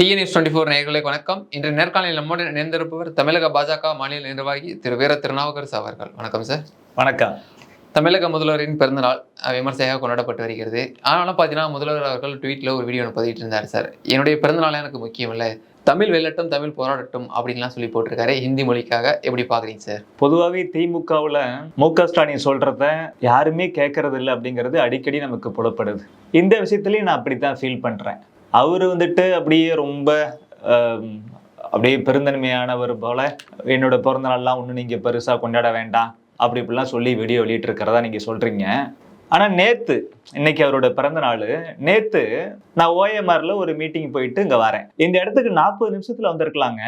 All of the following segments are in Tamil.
டிஎன்எஸ் டுவெண்ட்டி ஃபோர் நேயர்களுக்கு வணக்கம். இன்று நேர்காணலில் நம்மோடு இணைந்திருப்பவர் தமிழக பாஜக மாநில நிர்வாகி திரு வீர திருநாவுக்கரசு அவர்கள். வணக்கம் சார் வணக்கம். தமிழக முதல்வரின் பிறந்தநாள் விமர்சையாக கொண்டாடப்பட்டு வருகிறது ஆனாலும் பார்த்தீங்கன்னா முதல்வர் அவர்கள் ட்வீட்டில் ஒரு வீடியோ பதிவிட்டு இருந்தார் சார் என்னுடைய பிறந்தநாள் எனக்கு முக்கியம் இல்லை. தமிழ் வெல்லட்டும் தமிழ் போராடட்டும் அப்படின்லாம் சொல்லி போட்டிருக்காரு. ஹிந்தி மொழிக்காக எப்படி பார்க்குறீங்க சார் பொதுவாகவே திமுகவில் மு க ஸ்டாலின் சொல்றத யாருமே கேட்கறது இல்லை அப்படிங்கிறது அடிக்கடி நமக்கு புலப்படுது. இந்த விஷயத்துலையும் நான் அப்படித்தான் ஃபீல் பண்றேன். அவர் வந்துட்டு அப்படியே ரொம்ப அப்படியே பெருந்தன்மையானவர் போல என்னோட பிறந்த நாள்லாம் ஒன்றும் நீங்கள் பெருசாக கொண்டாட வேண்டாம். அப்படி இப்படிலாம் சொல்லி வீடியோ வெளியிட்டிருக்கிறதா நீங்கள் சொல்றீங்க. ஆனால் நேற்று இன்னைக்கு அவரோட பிறந்த நாள். நேத்து நான் ஓஎம்ஆர்ல ஒரு மீட்டிங் போயிட்டு இங்கே வரேன். இந்த இடத்துக்கு நாற்பது நிமிஷத்தில் வந்திருக்கலாங்க.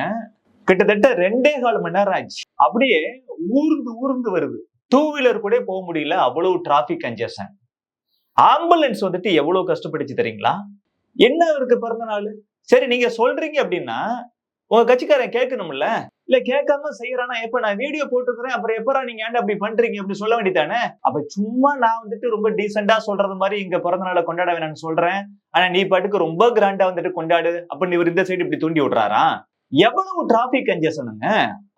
கிட்டத்தட்ட ரெண்டே கால் மணி நேரம் ஆச்சு அப்படியே ஊர்ந்து ஊர்ந்து வருது. டூ வீலர் கூட போக முடியல. அவ்வளவு டிராஃபிக் கன்ஜஷன் ஆம்புலன்ஸ் வந்துட்டு எவ்வளவு கஷ்டப்பட்டுச்சு தெரியுங்களா? என்ன அவருக்கு பிறந்த நாள்? சரி நீங்க சொல்றீங்க அப்படின்னா உங்க கட்சிக்காரன் கேட்கணும்ல? இல்ல கேட்காம செய்யறானா எப்ப நான் வீடியோ போட்டுக்கிறேன் அப்புறம் எப்பரா நீங்க ஏன்டா அப்படி பண்றீங்க அப்படி சொல்ல வேண்டியதானே அப்ப சும்மா நான் வந்துட்டு ரொம்ப டீசெண்டா சொல்றது மாதிரி இங்க பிறந்த நாளை கொண்டாட வேணாம்னு சொல்றேன். ஆனா நீ பாட்டுக்கு ரொம்ப கிராண்டா வந்துட்டு கொண்டாடு அப்படின்னு இவர் இந்த சைடு இப்படி தூண்டி விடுறாரா? எவ்வளவு டிராபிக் கன்ஜெஷனுங்க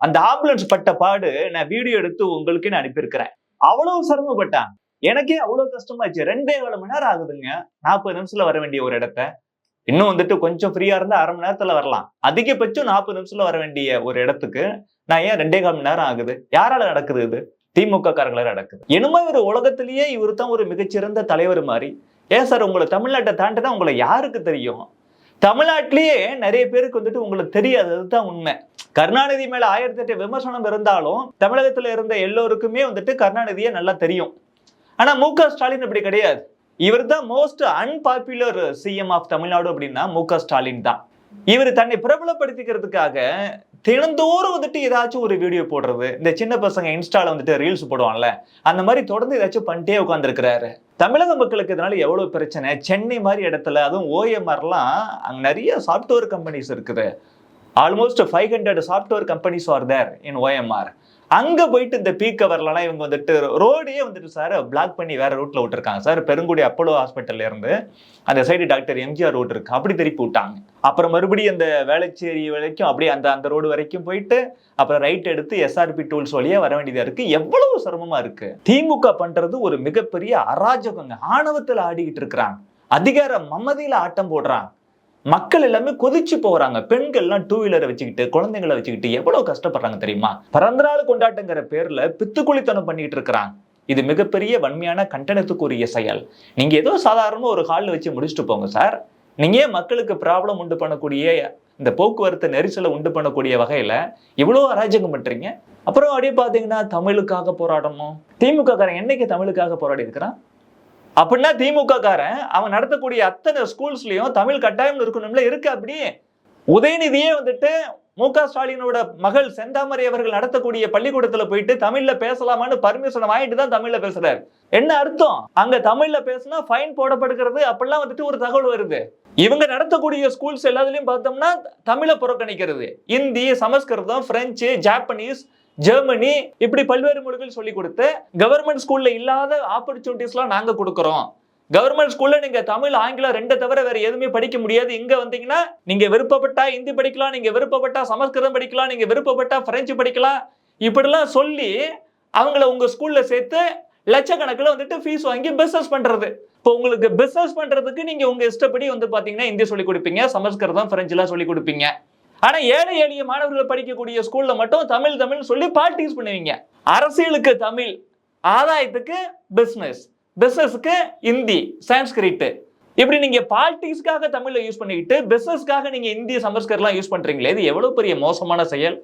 அந்த ஆம்புலன்ஸ் பட்ட பாடு நான் வீடியோ எடுத்து உங்களுக்கு நான் அனுப்பியிருக்கிறேன். அவ்வளவு சிரமப்பட்டான் எனக்கே அவ்வளோ கஷ்டமாச்சு ரெண்டே கால மணி நேரம் ஆகுதுங்க. நாற்பது நிமிஷத்துல வர வேண்டிய ஒரு இடத்த. இன்னும் வந்துட்டு கொஞ்சம் ஃப்ரீயா இருந்தா அரை மணி நேரத்துல வரலாம். அதிகபட்சம் நாற்பது நிமிஷத்துல வர வேண்டிய ஒரு இடத்துக்கு நான் ஏன் ரெண்டே கால் மணி நேரம் ஆகுது? யாரால நடக்குது இது? திமுக காரங்களால நடக்குது. என்னமோ இவர் உலகத்திலேயே இவர் தான் ஒரு மிகச்சிறந்த தலைவர் மாதிரி ஏன் சார் உங்களை தமிழ்நாட்டை தாண்டினா உங்களை யாருக்கு தெரியும்? தமிழ்நாட்டிலேயே நிறைய பேருக்கு வந்துட்டு உங்களுக்கு தெரியாது. அதுதான் உண்மை. கருணாநிதி மேல ஆயிரத்தி எட்டு விமர்சனம் இருந்தாலும் தமிழகத்துல இருந்த எல்லோருக்குமே வந்துட்டு கருணாநிதியை நல்லா தெரியும். ஆனா மு க. ஸ்டாலின் அப்படி கிடையாது. இவர் தான் most unpopular CM of Tamil Nadu அப்படின்னா மு க. ஸ்டாலின் தான். இவர் தன்னை பிரபலப்படுத்திக்கிறதுக்காக தினந்தோறும் வந்துட்டு ஏதாச்சும் ஒரு வீடியோ போடுறது. இந்த சின்ன பசங்க இன்ஸ்டால வந்துட்டு ரீல்ஸ் போடுவாங்கல்ல அந்த மாதிரி தொடர்ந்து ஏதாச்சும் பண்ணிட்டே உட்காந்துருக்கிறாரு தமிழக மக்களுக்கு இதனால எவ்வளவு பிரச்சனை? சென்னை மாதிரி இடத்துல அதுவும் ஓஎம்ஆர்லாம் அங்கே நிறைய சாஃப்ட்வேர் கம்பெனிஸ் இருக்குது. Almost five hundred software companies are there in OMR அங்க போயிட்டு இந்த பீக் கவர்லாம் இவங்க வந்துட்டு ரோடையே வந்துட்டு சார் பிளாக் பண்ணி வேற ரூட்ல விட்டுருக்காங்க. சார் பெருங்குடி அப்போலோ ஹாஸ்பிட்டல்ல இருந்து அந்த சைடு டாக்டர் எம்ஜிஆர் ரோடு இருக்கு. அப்படி திருப்பி விட்டாங்க. அப்புறம் மறுபடியும் அந்த வேளச்சேரி வரைக்கும் அப்படியே அந்த அந்த ரோடு வரைக்கும் போயிட்டு அப்புறம் ரைட் எடுத்து எஸ்ஆர்பி டூல்ஸ் வழியா வர வேண்டியதா இருக்கு. எவ்வளவு சிரமமா இருக்கு. திமுக பண்றது ஒரு மிகப்பெரிய அராஜகங்க. ஆணவத்தில் ஆடிக்கிட்டு இருக்கிறாங்க. அதிகார மமதியில ஆட்டம் போடுறாங்க. மக்கள் எல்லாமே கொதிச்சு போறாங்க. பெண்கள்லாம் டூ வீலரை வச்சுக்கிட்டு குழந்தைங்களை வச்சுக்கிட்டு எவ்வளவு கஷ்டப்படுறாங்க தெரியுமா? பிறந்தநாள் கொண்டாட்டங்கிற பேர்ல பித்துக்குழித்தனம் பண்ணிட்டு இருக்கிறாங்க. இது மிகப்பெரிய வன்மையான கண்டனத்துக்குரிய செயல். நீங்க ஏதோ சாதாரணமாக ஒரு ஹாலில் வச்சு முடிச்சுட்டு போங்க சார். நீங்க ஏன் மக்களுக்கு ப்ராப்ளம் உண்டு பண்ணக்கூடிய இந்த போக்குவரத்து நெரிசலை உண்டு பண்ணக்கூடிய வகையில இவ்வளோ அராஜகம் பண்ணுறீங்க அப்புறம் அப்படியே பார்த்தீங்கன்னா தமிழுக்காக போராடணும். திமுக காரன் என்னைக்கு தமிழுக்காக போராடி இருக்கிறான் அப்படின்னா திமுக காரன் அவன் நடத்தக்கூடிய அத்தனை ஸ்கூல்ஸ்லயும் தமிழ் கட்டாயம் இருக்கணும்ல இருக்கு அப்படி. உதயநிதியே வந்துட்டு மு க ஸ்டாலினோட மகள் செந்தாமரை அவர்கள் நடத்தக்கூடிய பள்ளிக்கூடத்துல போயிட்டு தமிழ்ல பேசலாமான்னு பர்மிஷன் வாங்கிட்டு தான் தமிழ்ல பேசுறாரு. என்ன அர்த்தம்? அங்க தமிழ்ல பேசினா ஃபைன் போடப்படுகிறது அப்படிலாம் வந்துட்டு ஒரு தகவல் வருது. இவங்க நடத்தக்கூடிய ஸ்கூல்ஸ் எல்லாத்துலயும் பார்த்தோம்னா தமிழை புறக்கணிக்கிறது. இந்தி சமஸ்கிருதம் பிரெஞ்சு ஜாப்பனீஸ் ஜெர்மனி இப்படி பல்வேறு மொழிகள் சொல்லி கொடுத்து கவர்மெண்ட் ஸ்கூல்ல இல்லாத ஆப்பர்ச்சுனிட்டிஸ்லாம் நாங்க கொடுக்குறோம். கவர்மெண்ட் ஸ்கூல்ல நீங்க தமிழ் ஆங்கிலம் ரெண்டை தவிர வேற எதுவுமே படிக்க முடியாது. இங்க வந்தீங்கன்னா நீங்க விருப்பப்பட்டா ஹிந்தி படிக்கலாம் நீங்க விருப்பப்பட்டா சமஸ்கிருதம் படிக்கலாம் நீங்க விருப்பப்பட்டா பிரெஞ்சு படிக்கலாம். இப்படிலாம் சொல்லி அவங்கள உங்க ஸ்கூல்ல சேர்த்து லட்சக்கணக்கில் வந்துட்டு ஃபீஸ் வாங்கி பிஸ்னஸ் பண்றது. இப்போ உங்களுக்கு பிஸ்னஸ் பண்றதுக்கு நீங்க உங்க இஷ்டப்படி வந்து பாத்தீங்கன்னா ஹிந்தி சொல்லி கொடுப்பீங்க சமஸ்கிருதம் பிரெஞ்சுலாம் சொல்லி கொடுப்பீங்க. ஆனா ஏழை எளிய மாணவர்கள் படிக்கக்கூடிய ஸ்கூல்ல மட்டும் தமிழ் தமிழ் சொல்லி பாலிட்டிக்ஸ் பண்ணுவீங்க. அரசியலுக்கு தமிழ் ஆதாயத்துக்கு பிஸ்னஸ் பிசினஸ்க்கு இந்தி சான்ஸ்கிரிட் இப்படி நீங்க பாலிட்டிக்ஸ்க்காக தமிழ்ல யூஸ் பண்ணிக்கிட்டு பிசினஸ்க்காக நீங்க இந்திய சமஸ்கிருதம்லாம் யூஸ் பண்றீங்களே இது எவ்வளவு பெரிய மோசமான செயல்?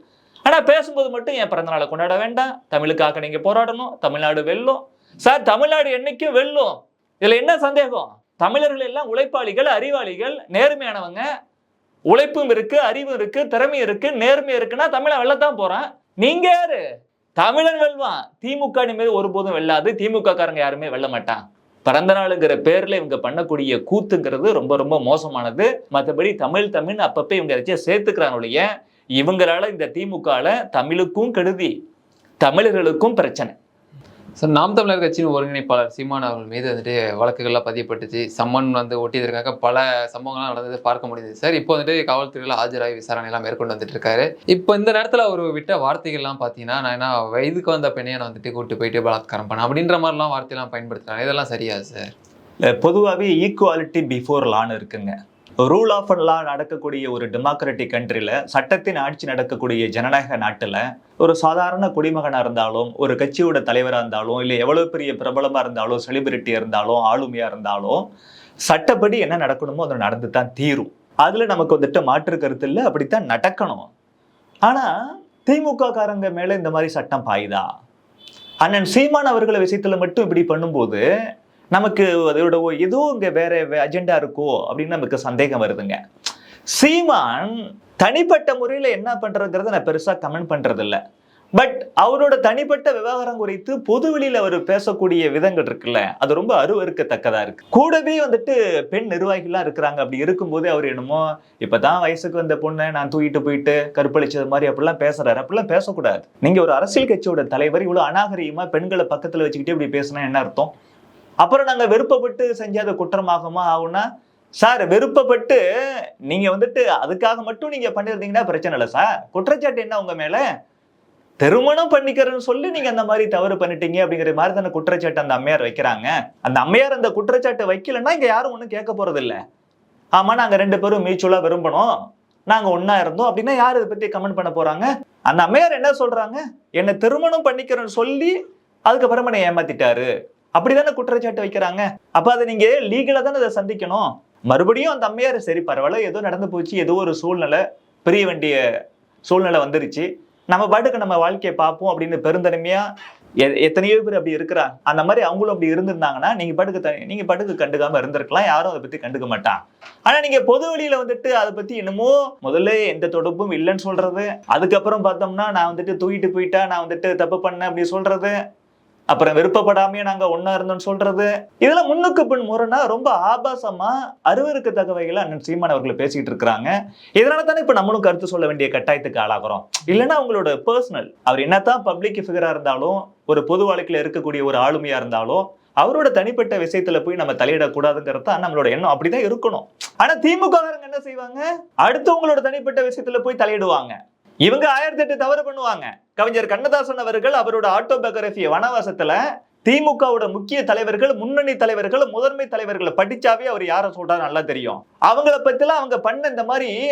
ஆனா பேசும்போது மட்டும் என் பிறந்தநாளை கொண்டாட வேண்டாம். தமிழுக்காக நீங்க போராடணும். தமிழ்நாடு வெல்லும். சார் தமிழ்நாடு என்னைக்கும் வெல்லும்? இதுல என்ன சந்தேகம்? தமிழர்கள் எல்லாம் உழைப்பாளிகள் அறிவாளிகள் நேர்மையானவங்க. உழைப்பும் இருக்கு அறிவும் இருக்கு திறமை இருக்கு நேர்மை இருக்குன்னா தமிழன் வெல்லத்தான் போறான். நீங்க யாரு? தமிழன் வெல்வான் திமுக இனிமேல் ஒருபோதும் வெல்லாது. திமுக காரங்க யாருமே வெல்ல மாட்டான். பிறந்த நாளுங்கிற பேர்ல இவங்க பண்ணக்கூடிய கூத்துங்கிறது ரொம்ப ரொம்ப மோசமானது. மற்றபடி தமிழ் தமிழ் அப்பப்போ இவங்க ஏதாச்சும் சேர்த்துக்கிறாங்க இவங்களால இந்த திமுகல தமிழுக்கும் கெடுதி. தமிழர்களுக்கும் பிரச்சனை. சார் நாம் தமிழர் கட்சியின் ஒருங்கிணைப்பாளர் சீமான் அவர்கள் மீது வந்துட்டு வழக்குகள்லாம் பதியப்பட்டுச்சு. சம்மன் வந்து ஒட்டியதற்காக பல சம்பவங்கள்லாம் நடந்தது பார்க்க முடியுது. சார் இப்போ வந்துட்டு காவல்துறையில் ஆஜராகி விசாரணை எல்லாம் மேற்கொண்டு வந்துட்டு இருக்காரு இப்போ இந்த நேரத்தில் அவர் விட்ட வார்த்தைகள்லாம் பார்த்தீங்கன்னா நான் என்ன வயதுக்கு வந்த பெண்ணையை நான் வந்துட்டு கூட்டு போயிட்டு பலாத்காரம் பண்ணேன் அப்படின்ற மாதிரிலாம் வார்த்தையெல்லாம் பயன்படுத்துகிறாங்க இதெல்லாம் சரியா சார்? பொதுவாகவே ஈக்குவாலிட்டி பிஃபோர் லான்னு இருக்குங்க. ரூல் ஆஃப் லா நடக்கக்கூடிய ஒரு டெமோக்ராட்டிக் கண்ட்ரியில் சட்டத்தின் ஆட்சி நடக்கக்கூடிய ஜனநாயக நாட்டில் ஒரு சாதாரண குடிமகனாக இருந்தாலும் ஒரு கட்சியோட தலைவராக இருந்தாலும் இல்லை எவ்வளோ பெரிய பிரபலமாக இருந்தாலும் செலிபிரிட்டியாக இருந்தாலும் ஆளுமையாக இருந்தாலும் சட்டப்படி என்ன நடக்கணுமோ அது நடந்து தான் தீரும். அதில் நமக்கு வந்துட்டு மாற்று கருத்து இல்லை அப்படித்தான் நடக்கணும். ஆனால் திமுக காரங்க மேலே இந்த மாதிரி சட்டம் பாயுதா? அண்ணன் சீமான் அவர்களை விஷயத்தில் மட்டும் இப்படி பண்ணும்போது நமக்கு அதோட ஓ- ஏதோ இங்கே வேற அஜெண்டா இருக்கோ அப்படின்னு நமக்கு சந்தேகம் வருதுங்க. சீமான் தனிப்பட்ட முறையில் என்ன பண்ணுறதுங்கிறத நான் பெருசாக கமெண்ட் பண்ணுறதில்ல பட் அவரோட தனிப்பட்ட விவகாரம் குறித்து பொது வெளியில் அவர் பேசக்கூடிய விதங்கள் இருக்குல்ல அது ரொம்ப அருவருக்கத்தக்கதாக இருக்கு. கூடவே வந்துட்டு பெண் நிர்வாகிகளாக இருக்கிறாங்க. அப்படி இருக்கும்போதே அவர் என்னமோ இப்போ தான் வயசுக்கு வந்த பொண்ணை நான் தூக்கிட்டு போயிட்டு கற்பழிச்சது மாதிரி அப்படிலாம் பேசுறாரு. அப்படிலாம் பேசக்கூடாது. நீங்கள் ஒரு அரசியல் கட்சியோட தலைவர் இவ்வளோ அநாகரிகமாக பெண்களை பக்கத்தில் வச்சுக்கிட்டே இப்படி பேசினா என்ன அர்த்தம்? அப்புறம் நாங்கள் விருப்பப்பட்டு செஞ்சாத குற்றமாகுமா ஆகும்னா சார் விருப்பப்பட்டு நீங்கள் வந்துட்டு அதுக்காக மட்டும் நீங்கள் பண்ணிருந்தீங்கன்னா பிரச்சனை இல்லை சார். குற்றச்சாட்டு என்ன உங்கள் மேலே? திருமணம் பண்ணிக்கிறேன்னு சொல்லி நீங்கள் அந்த மாதிரி தவறு பண்ணிட்டீங்க அப்படிங்கிற மாதிரி தானே குற்றச்சாட்டு அந்த அம்மையார் வைக்கிறாங்க. அந்த அம்மையார் அந்த குற்றச்சாட்டு வைக்கலன்னா இங்கே யாரும் ஒன்றும் கேட்க போகிறதில்ல ஆமாம் நாங்கள் ரெண்டு பேரும் மீச்சுவலாக விரும்பணும் நாங்கள் ஒன்றா இருந்தோம். அப்படின்னா யார் இதை பற்றி கமெண்ட் பண்ண போகிறாங்க அந்த அம்மையார் என்ன சொல்கிறாங்க என்னை திருமணம் பண்ணிக்கிறேன்னு சொல்லி அதுக்கப்புறமா என்னை ஏமாத்திட்டாரு. அப்படிதானே குற்றச்சாட்டு வைக்கிறாங்க? அப்ப அதை நீங்க லீகலா தானே அதை சந்திக்கணும்? மறுபடியும் அந்த அம்மையார் சரி பரவாயில்ல ஏதோ நடந்து போச்சு ஏதோ ஒரு சூழ்நிலை பிரிய வேண்டிய சூழ்நிலை வந்துருச்சு. நம்ம பாட்டுக்கு நம்ம வாழ்க்கையை பார்ப்போம் அப்படின்னு பெருந்தன்மையா எ- எத்தனையோ பேர் அப்படி இருக்கிறாங்க. அந்த மாதிரி அவங்களும் அப்படி இருந்திருந்தாங்கன்னா நீங்க பாட்டுக்கு நீங்க பாட்டுக்கு கண்டுக்காம இருந்திருக்கலாம். யாரும் அதை பத்தி கண்டுக்க மாட்டான் ஆனா நீங்க பொது வழியில வந்துட்டு அதை பத்தி என்னமோ முதல்ல எந்த தொடர்பும் இல்லைன்னு சொல்றது அதுக்கப்புறம் பார்த்தோம்னா நான் வந்துட்டு தூக்கிட்டு போயிட்டா நான் வந்துட்டு தப்பு பண்ணேன் அப்படி சொல்றது அப்புறம் விருப்பப்படாமையே நாங்க ஒன்றா இருந்தோம்னு சொல்றது. இதெல்லாம் முன்னுக்கு பின் முரணா ரொம்ப ஆபாசமா அருவருக்கத்தக்க வகையில அண்ணன் சீமான் அவர்கள் பேசிட்டு இருக்கிறாங்க. இதனால தானே இப்ப நம்மளும் கருத்து சொல்ல வேண்டிய கட்டாயத்துக்கு ஆளாகிறோம். இல்லைன்னா அவங்களோட பர்சனல் அவர் என்னத்தான் பப்ளிக் ஃபிகரா இருந்தாலும் ஒரு பொது வாழ்க்கையில இருக்கக்கூடிய ஒரு ஆளுமையா இருந்தாலும் அவரோட தனிப்பட்ட விஷயத்துல போய் நம்ம தலையிடக்கூடாதுங்கிறது தான் நம்மளோட எண்ணம். அப்படிதான் இருக்கணும். ஆனா திமுக என்ன செய்வாங்க? அடுத்தவங்களோட தனிப்பட்ட விஷயத்துல போய் தலையிடுவாங்க. இவங்க ஆயிரத்தி எட்டு தவறு பண்ணுவாங்க. கவிஞர் கண்ணதாசன் அவர்கள் அவரோட ஆட்டோபயோகிராஃபி வனவாசத்துல திமுகவோட முக்கிய தலைவர்கள் முன்னணி தலைவர்கள் முதன்மை தலைவர்களை படிச்சாவே அவர் யாரை சொல்றாரு நல்லா தெரியும். அவங்கள பத்திலாம் அவங்க பண்ண இந்த மாதிரி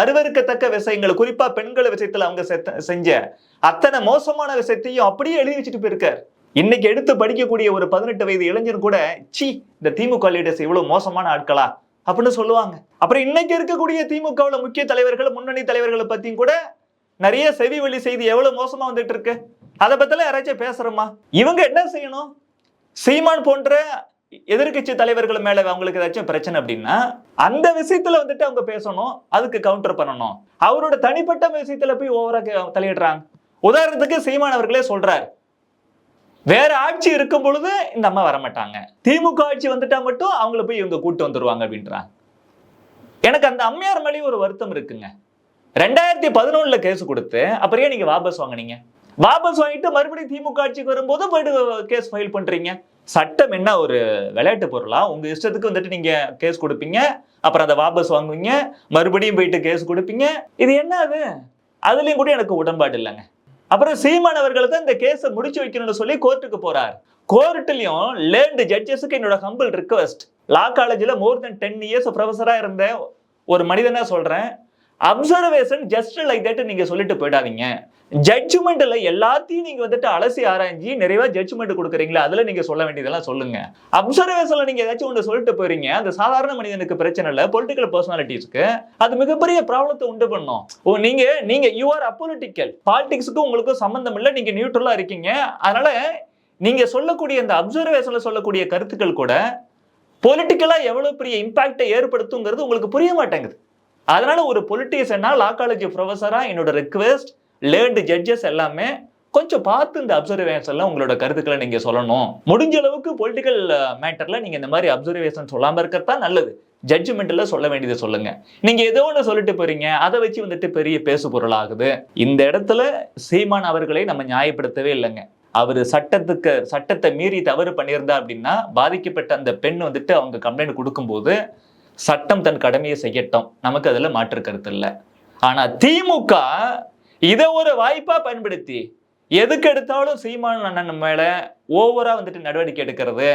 அருவருக்கத்தக்க விஷயங்கள் குறிப்பா பெண்கள் விஷயத்துல அவங்க செத்த- செஞ்ச அத்தனை மோசமான விஷயத்தையும் அப்படியே எழுதி வச்சுட்டு போயிருக்காரு. இன்னைக்கு எடுத்து படிக்கக்கூடிய ஒரு பதினெட்டு வயது இளைஞன் கூட சி இந்த திமுக லீடர்ஸ் இவ்வளவு மோசமான ஆட்களா? அப்படின்னு சொல்லுவாங்க. அப்புறம் இன்னைக்கு இருக்கக்கூடிய திமுகவுல முக்கிய தலைவர்கள் முன்னணி தலைவர்களை பத்தியும் கூட நிறைய செவி வழி செய்தி எவ்வளவு மோசமா வந்துட்டு இருக்கு? அதை பத்தில யாராச்சும் பேசுறோமா? இவங்க என்ன செய்யணும்? சீமான் போன்ற எதிர்க்கட்சி தலைவர்கள் மேல அவங்களுக்கு ஏதாச்சும் பிரச்சனை அப்படின்னா அந்த விஷயத்துல வந்துட்டு அவங்க பேசணும் அதுக்கு கவுண்டர் பண்ணணும். அவரோட தனிப்பட்ட விஷயத்துல போய் ஓவரா தலையிடுறாங்க. உதாரணத்துக்கு சீமான் அவர்களே சொல்றார் வேற ஆட்சி இருக்கும் பொழுது இந்த அம்மா வரமாட்டாங்க. திமுக ஆட்சி வந்துட்டா மட்டும் அவங்கள போய் இவங்க கூட்டு வந்துருவாங்க அப்படின்றாங்க. எனக்கு அந்த அம்மையார் மேலேயும் ஒரு வருத்தம் இருக்குங்க. ரெண்டாயிரத்தி பதினொன்னுல கேஸ் கொடுத்து அப்புறம் ஏன் நீங்க வாபஸ் வாங்குனீங்க? வாபஸ் வாங்கிட்டு மறுபடியும் திமுக ஆட்சிக்கு வரும்போது போயிட்டு கேஸ் ஃபைல் பண்றீங்க. சட்டம் என்ன ஒரு விளையாட்டு பொருளா? உங்க இஷ்டத்துக்கு வந்துட்டு நீங்க கேஸ் கொடுப்பீங்க அப்புறம் அதை வாபஸ் வாங்குவீங்க மறுபடியும் போயிட்டு கேஸ் கொடுப்பீங்க. இது என்ன அது அதுலயும் கூட எனக்கு உடன்பாடு இல்லைங்க. அப்புறம் சீமான் அவர்கள் தான் இந்த கேஸை முடிச்சு வைக்கணும்னு சொல்லி கோர்ட்டுக்கு போறார். கோர்ட்லயும் லேர்ன்டு ஜட்ஜஸுக்கு என்னோட ஹம்பிள் ரிக்வெஸ்ட் லா காலேஜில் மோர் தென் டென் இயர்ஸ் ப்ரொஃபஸராக இருந்த ஒரு மனிதனாக சொல்கிறேன் அப்சர்வேஷன் ஜஸ்ட் லைக் தட் நீங்க சொல்லிட்டு போயிடாதீங்க. ஜட்ஜ்மெண்ட்ல எல்லாத்தையும் நீங்க வந்துட்டு அலசி ஆராய்ஞ்சி நிறைவா ஜட்ஜ்மெண்ட் கொடுக்குறீங்களா அதுல நீங்க சொல்ல வேண்டியதெல்லாம் சொல்லுங்க. அப்சர்வேஷன்ல நீங்க ஏதாச்சும் ஒன்று சொல்லிட்டு போறீங்க அந்த சாதாரண மனிதனுக்கு பிரச்சனை இல்லை பொலிட்டிக்கல் பர்சனாலிட்டிஸ்க்கு அது மிகப்பெரிய ப்ராப்ளத்தை உண்டு பண்ணும். ஓ நீங்க நீங்க யூ ஆர் அப்பொலிட்டிக்கல் பாலிடிக்ஸுக்கும் உங்களுக்கும் சம்பந்தம் இல்லை நீங்க நியூட்ரலா இருக்கீங்க. அதனால நீங்க சொல்லக்கூடிய இந்த அப்சர்வேஷன்ல சொல்லக்கூடிய கருத்துக்கள் கூட பொலிட்டிக்கலா எவ்வளவு பெரிய இம்பாக்டை ஏற்படுத்துங்கிறது உங்களுக்கு புரிய மாட்டேங்குது. அதனால ஒரு பொலிட்டிஷியனா லா காலேஜ் ப்ரொஃபஸரா என்னோட ரெக்வெஸ்ட் லேர்ன்டு ஜட்ஜஸ் எல்லாமே கொஞ்சம் பார்த்து இந்த அப்சர்வேஷன்ல உங்களோட கருத்துக்களை நீங்க சொல்லணும். முடிஞ்ச அளவுக்கு பொலிட்டிக்கல் மேட்டர்ல நீங்க இந்த மாதிரி அப்சர்வேஷன் சொல்லாம இருக்கிறது தான் நல்லது. ஜட்ஜ்மெண்ட்ல சொல்ல வேண்டியதை சொல்லுங்க. நீங்க ஏதோ ஒன்று சொல்லிட்டு போறீங்க அதை வச்சு வந்துட்டு பெரிய பேசு பொருள் ஆகுது இந்த இடத்துல சீமான் அவர்களை நம்ம நியாயப்படுத்தவே இல்லைங்க. அவர் சட்டத்துக்கு சட்டத்தை மீறி தவறு பண்ணியிருந்தா அப்படின்னா பாதிக்கப்பட்ட அந்த பெண் வந்துட்டு அவங்க கம்ப்ளைண்ட் கொடுக்கும்போது சட்டம் தன் கடமையை செய்யட்டும். நமக்கு அதில் மாற்று கருத்து இல்லை. ஆனால் திமுக இதை ஒரு வாய்ப்பாக பயன்படுத்தி எதுக்கு எடுத்தாலும் சீமான அண்ணன் மேலே ஓவராக வந்துட்டு நடவடிக்கை எடுக்கிறது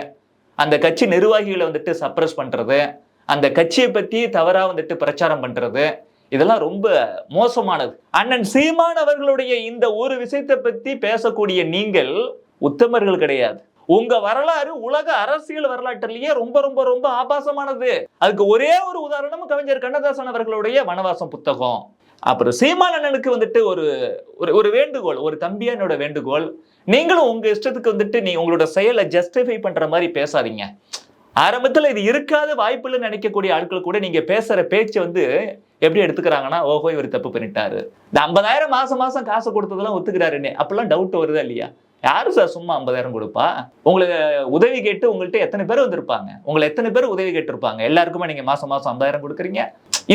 அந்த கட்சி நிர்வாகிகளை வந்துட்டு சப்ரஸ் பண்ணுறது அந்த கட்சியை பற்றி தவறாக வந்துட்டு பிரச்சாரம் பண்ணுறது இதெல்லாம் ரொம்ப மோசமானது. அண்ணன் சீமான் அவர்களுடைய இந்த ஒரு விஷயத்தை பற்றி பேசக்கூடிய நீங்கள் உத்தமர்கள் கிடையாது. உங்க வரலாறு உலக அரசியல் வரலாற்றிலேயே ரொம்ப ரொம்ப ரொம்ப ஆபாசமானது. அதுக்கு ஒரே ஒரு உதாரணம் கவிஞர் கண்ணதாசன் அவர்களுடைய வனவாசம் புத்தகம். அப்புறம் சீமான் அண்ணனுக்கு வந்துட்டு ஒரு ஒரு ஒரு வேண்டுகோள் ஒரு தம்பியா என்னோட வேண்டுகோள். நீங்களும் உங்க இஷ்டத்துக்கு வந்துட்டு நீ உங்களோட செயலை ஜஸ்டிஃபை பண்ற மாதிரி பேசாதீங்க. ஆரம்பத்தில் இது இருக்காத வாய்ப்புன்னு நினைக்கக்கூடிய ஆட்கள் கூட நீங்க பேசுற பேச்சு வந்து எப்படி எடுத்துக்கிறாங்கன்னா ஓஹோ இவர் தப்பு பண்ணிட்டாரு. இந்த ஐம்பதாயிரம் மாசம் மாசம் காசு கொடுத்ததெல்லாம் ஒத்துக்கிறாருன்னு அப்பெல்லாம் டவுட் வருதா இல்லையா? யார் சார் சும்மா ஐம்பதாயிரம் கொடுப்பா? உங்களுக்கு உதவி கேட்டு உங்கள்கிட்ட எத்தனை பேர் வந்திருப்பாங்க? உங்களை எத்தனை பேர் உதவி கேட்டிருப்பாங்க? எல்லாருக்குமே நீங்க மாசம் மாசம் ஐம்பதாயிரம் கொடுக்குறீங்க.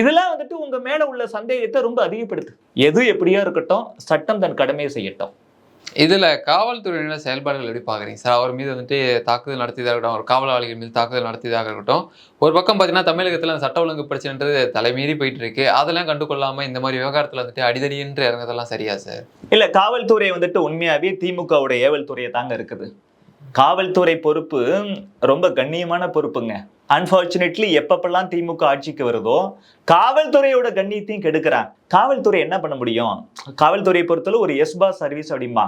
இதெல்லாம் வந்துட்டு உங்க மேல உள்ள சந்தேகத்தை ரொம்ப அதிகப்படுத்து. எது எப்படியோ இருக்கட்டும் சட்டம் தன் கடமையை செய்யட்டும். இதில் காவல்துறையினர் செயல்பாடுகள் எப்படி பார்க்குறீங்க சார் அவர் மீது வந்துட்டு தாக்குதல் நடத்தியதாக இருக்கட்டும் ஒரு காவலாளிகள் மீது தாக்குதல் நடத்தியதாக இருக்கட்டும் ஒரு பக்கம் பார்த்தீங்கன்னா தமிழகத்தில் அந்த சட்ட ஒழுங்கு பிரச்சனைன்றது தலைமீறி போயிட்டு இருக்கு அதெல்லாம் கண்டுகொள்ளாமல் இந்த மாதிரி விவகாரத்தில் வந்துட்டு அடிதடின்று இறங்குறதெல்லாம் சரியா சார்? இல்லை காவல்துறை வந்துட்டு உண்மையாகவே திமுகவுடைய ஏவல் துறையை தாங்க இருக்குது. காவல்துறை பொறுப்பு ரொம்ப கண்ணியமான பொறுப்புங்க. அன்பார்ச்சுனேட்லி எப்பப்பெல்லாம் திமுக ஆட்சிக்கு வருதோ காவல்துறையோட கண்ணியத்தையும் கெடுக்கிறான் காவல்துறை என்ன பண்ண முடியும்? காவல்துறையை பொறுத்தளவு ஒரு எஸ் பாஸ் சர்வீஸ் அப்படிம்பா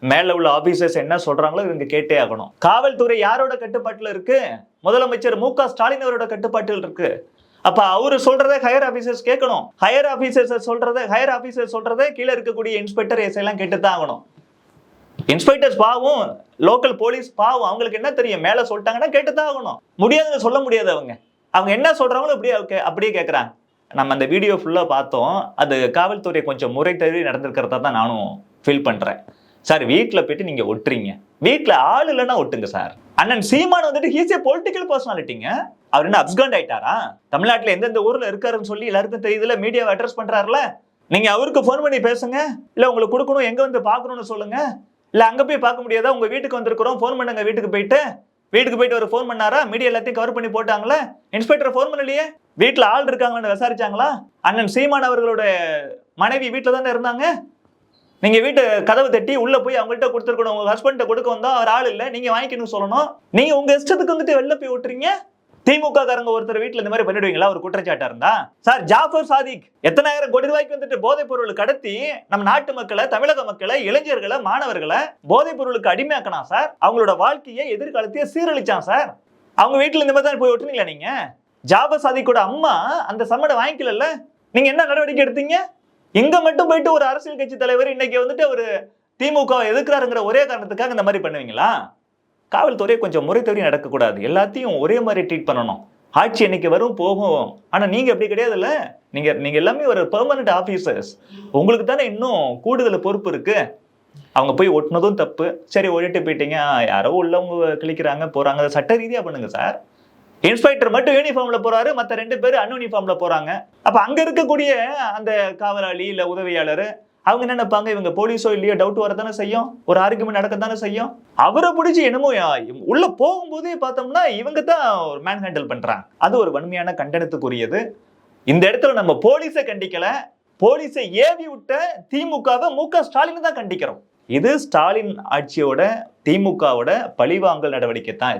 மேல உள்ள ஆபீசர்ஸ் என்ன சொல்றாங்களோ இவங்க கேட்டே ஆகணும். காவல்துறை யாரோட கட்டுப்பாட்டில் இருக்கு? முதலமைச்சர் மு க ஸ்டாலின் அவரோட கட்டுப்பாட்டில் இருக்கு. அப்ப அவரு சொல்றத ஹையர் ஆபீசர்ஸ் கேட்கணும். ஹையர் ஆபீசர்ஸ் சொல்றத ஹையர் ஆபீசர் சொல்றத கீழே இருக்கக்கூடிய இன்ஸ்பெக்டர் எஸ் எல்லாம் கேட்டு தான் ஆகணும். இன்ஸ்பெக்டர்ஸ் பாவம் லோக்கல் போலீஸ் பாவம். அவங்களுக்கு என்ன தெரியும்? மேல சொல்லிட்டாங்கன்னா கேட்டு தான் ஆகணும். முடியாதுன்னு சொல்ல முடியாது அவங்க. அவங்க என்ன சொல்றாங்களோ இப்படியே கே- அப்படியே கேட்கறாங்க நம்ம அந்த வீடியோ ஃபுல்லாக பார்த்தோம். அது காவல்துறை கொஞ்சம் முறை தழுவி நடந்திருக்கிறதா தான் நானும் ஃபீல் பண்ணுறேன் சார் வீட்டில் போயிட்டு நீங்கள் ஒட்டுறீங்க. வீட்டில் ஆள் இல்லைன்னா ஒட்டுங்க சார். அண்ணன் சீமான் வந்துட்டு ஹீஸ் ஏ பொலிட்டிக்கல் பர்சனாலிட்டிங்க அவர் என்ன அப்சண்ட் ஆயிட்டாரா? தமிழ்நாட்டில் எந்தெந்த ஊரில் இருக்காருன்னு சொல்லி எல்லாருக்கும் தெரியுதுல மீடியாவை அட்ரஸ் பண்ணுறாருல நீங்கள் அவருக்கு ஃபோன் பண்ணி பேசுங்க. இல்லை உங்களுக்கு கொடுக்கணும் எங்கே வந்து பார்க்கணும்னு சொல்லுங்க. இல்லை அங்கே போய் பார்க்க முடியாதா? உங்கள் வீட்டுக்கு வந்திருக்கிறோம் ஃபோன் பண்ணுங்க வீட்டுக்கு போயிட்டு. வீட்டுக்கு போயிட்டு ஒரு ஃபோன் பண்ணாரா? மீடியா எல்லாத்தையும் கவர் பண்ணி போட்டாங்களே? இன்ஸ்பெக்டர் ஃபோன் பண்ணலையே? வீட்டில் ஆள் இருக்காங்கன்னு விசாரிச்சாங்களா? அண்ணன் சீமான் அவர்களோட மனைவி வீட்டில் தானே இருந்தாங்க? நீங்க வீட்டு கதவு தட்டி உள்ள போய் அவங்கள்ட்ட கொடுத்துருக்கணும். உங்க ஹஸ்பண்ட கொடுக்க வந்தா அவர் ஆள் இல்ல. நீங்க வாங்கிக்கணும் சொல்லணும். நீங்க உங்க இஷ்டத்துக்கு வந்துட்டு வெளில போய் விட்டுறீங்க. திமுக காரங்க ஒருத்தர் வீட்டுல இந்த மாதிரி பண்ணிடுவீங்களா? ஒரு குற்றச்சாட்டா இருந்தா? சார் ஜாஃபர் சாதிக் எத்தனாயிரம் கோடி ரூபாய்க்கு வந்துட்டு போதைப் பொருள் கடத்தி நம்ம நாட்டு மக்களை தமிழக மக்களை இளைஞர்களை மாணவர்களை போதைப் பொருளுக்கு அடிமையாக்கணும் சார் அவங்களோட வாழ்க்கையை எதிர்காலத்தையே சீரழிச்சான் சார் அவங்க வீட்டுல இந்த மாதிரி தான் போய் விட்டுறீங்களா நீங்க? ஜாஃபர் சாதிக்கோட அம்மா அந்த சம்மடை வாங்கிக்கல நீங்க என்ன நடவடிக்கை எடுத்தீங்க? இங்க மட்டும் போயிட்டு ஒரு அரசியல் கட்சி தலைவர் இன்னைக்கு வந்துட்டு ஒரு திமுக எதிர்க்கிறாருங்கிற ஒரே காரணத்துக்காக இந்த மாதிரி பண்ணுவீங்களா? காவல்துறை கொஞ்சம் முறை தவறி நடக்கக்கூடாது. எல்லாத்தையும் ஒரே மாதிரி ட்ரீட் பண்ணணும். ஆட்சி என்னைக்கு வரும் போகும். ஆனால் நீங்கள் அப்படி கிடையாதுல்ல. நீங்கள் நீங்கள் எல்லாமே ஒரு பெர்மனண்ட் ஆஃபீஸர்ஸ் உங்களுக்கு தானே இன்னும் கூடுதல் பொறுப்பு இருக்குது அவங்க போய் ஒட்டுனதும் தப்பு. சரி ஒழிட்டு போயிட்டீங்க. யாரோ உள்ளவங்க கிழிக்கிறாங்க போகிறாங்க அதை சட்ட ரீதியாக பண்ணுங்கள் சார். இன்ஸ்பெக்டர் மட்டும் யூனிஃபார்ம்ல போறாரு மற்ற ரெண்டு பேர் அன்யூனிஃபார்ம்ல போறாங்க. அப்ப அங்க இருக்கக்கூடிய அந்த காவலாளி இல்ல உதவியாளர் அவங்க என்ன நினைப்பாங்க? இவங்க போலீஸோ இல்லையோ டவுட் வரதானே செய்யும்? ஒரு ஆர்குமெண்ட் நடக்கத்தானே செய்யும்? அவரை பிடிச்சி என்னமோ உள்ள போகும்போதே பார்த்தோம்னா இவங்க தான் ஒரு மேன் ஹேண்டில் பண்றாங்க. அது ஒரு வன்மையான கண்டனத்துக்குரியது. இந்த இடத்துல நம்ம போலீஸை கண்டிக்கல. போலீஸை ஏவி விட்ட திமுகவை மு க ஸ்டாலின் தான் கண்டிக்கிறோம். இது ஸ்டாலின் ஆட்சியோட திமுகவோட பழிவாங்கல் நடவடிக்கை தான் இது.